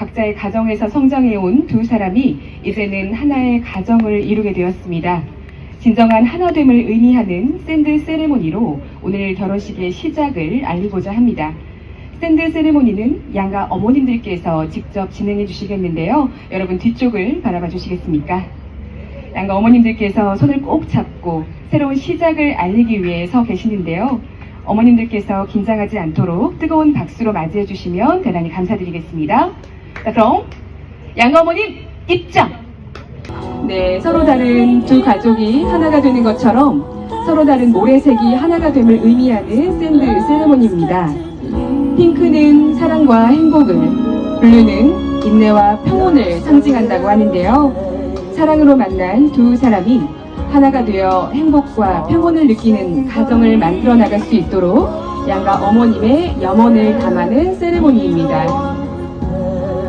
각자의 가정에서 성장해온 두 사람이 이제는 하나의 가정을 이루게 되었습니다. 진정한 하나됨을 의미하는 샌드 세레모니로 오늘 결혼식의 시작을 알리고자 합니다. 샌드 세레모니는 양가 어머님들께서 직접 진행해 주시겠는데요. 여러분 뒤쪽을 바라봐 주시겠습니까? 양가 어머님들께서 손을 꼭 잡고 새로운 시작을 알리기 위해 서 계시는데요. 어머님들께서 긴장하지 않도록 뜨거운 박수로 맞이해 주시면 대단히 감사드리겠습니다. 자, 그럼 양가 어머님 입장! 네, 서로 다른 두 가족이 하나가 되는 것처럼 서로 다른 모래색이 하나가 됨을 의미하는 샌드 세레모니입니다. 핑크는 사랑과 행복을, 블루는 인내와 평온을 상징한다고 하는데요. 사랑으로 만난 두 사람이 하나가 되어 행복과 평온을 느끼는 가정을 만들어 나갈 수 있도록 양가 어머님의 염원을 담아는 세레모니입니다.